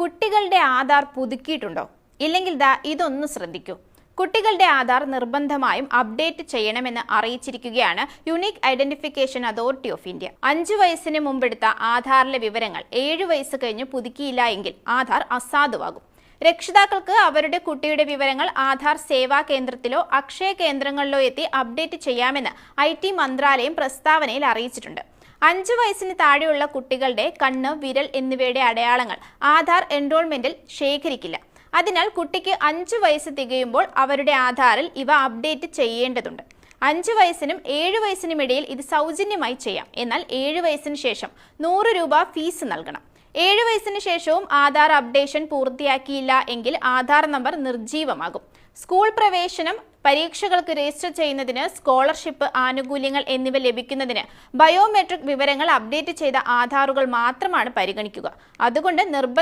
കുട്ടികളുടെ ആധാർ പുതുക്കിയിട്ടുണ്ടോ? ഇല്ലെങ്കിൽ ദാ ഇതൊന്ന് ശ്രദ്ധിക്കൂ. കുട്ടികളുടെ ആധാർ നിർബന്ധമായും അപ്ഡേറ്റ് ചെയ്യണമെന്ന് അറിയിച്ചിരിക്കുകയാണ് unique identification authority of India. അഞ്ചു വയസ്സിന് മുമ്പെടുത്ത ആധാറിലെ വിവരങ്ങൾ ഏഴു വയസ്സ് കഴിഞ്ഞ് പുതുക്കിയില്ല എങ്കിൽ ആധാർ അസാധുവാകും. രക്ഷിതാക്കൾക്ക് അവരുടെ കുട്ടിയുടെ വിവരങ്ങൾ ആധാർ സേവാ കേന്ദ്രത്തിലോ അക്ഷയ കേന്ദ്രങ്ങളിലോ എത്തി അപ്ഡേറ്റ് ചെയ്യാമെന്ന് ഐ മന്ത്രാലയം പ്രസ്താവനയിൽ അറിയിച്ചിട്ടുണ്ട്. അഞ്ചു വയസ്സിന് താഴെയുള്ള കുട്ടികളുടെ കണ്ണ് വിരൽ എന്നിവയുടെ അടയാളങ്ങൾ ആധാർ എൻറോൾമെന്റിൽ ശേഖരിക്കില്ല. അതിനാൽ കുട്ടിക്ക് അഞ്ചു വയസ്സ് തികയുമ്പോൾ അവരുടെ ആധാറിൽ ഇവ അപ്ഡേറ്റ് ചെയ്യേണ്ടതുണ്ട്. അഞ്ച് വയസ്സിനും ഏഴ് വയസ്സിനും ഇടയിൽ ഇത് സൗജന്യമായി ചെയ്യാം. എന്നാൽ ഏഴ് വയസ്സിന് ശേഷം നൂറ് രൂപ ഫീസ് നൽകണം. ഏഴ് വയസ്സിന് ശേഷവും ആധാർ അപ്ഡേഷൻ പൂർത്തിയാക്കിയില്ല എങ്കിൽ ആധാർ നമ്പർ നിർജീവമാകും സ്കൂൾ പ്രവേശനം പരീക്ഷകൾക്ക് രജിസ്റ്റർ ചെയ്യുന്നതിന് സ്കോളർഷിപ്പ് ആനുകൂല്യങ്ങൾ എന്നിവ ലഭിക്കുന്നതിന് ബയോമെട്രിക് വിവരങ്ങൾ അപ്ഡേറ്റ് ചെയ്ത ആധാറുകൾ മാത്രമാണ് പരിഗണിക്കുക. അതുകൊണ്ട് നിർബന്ധ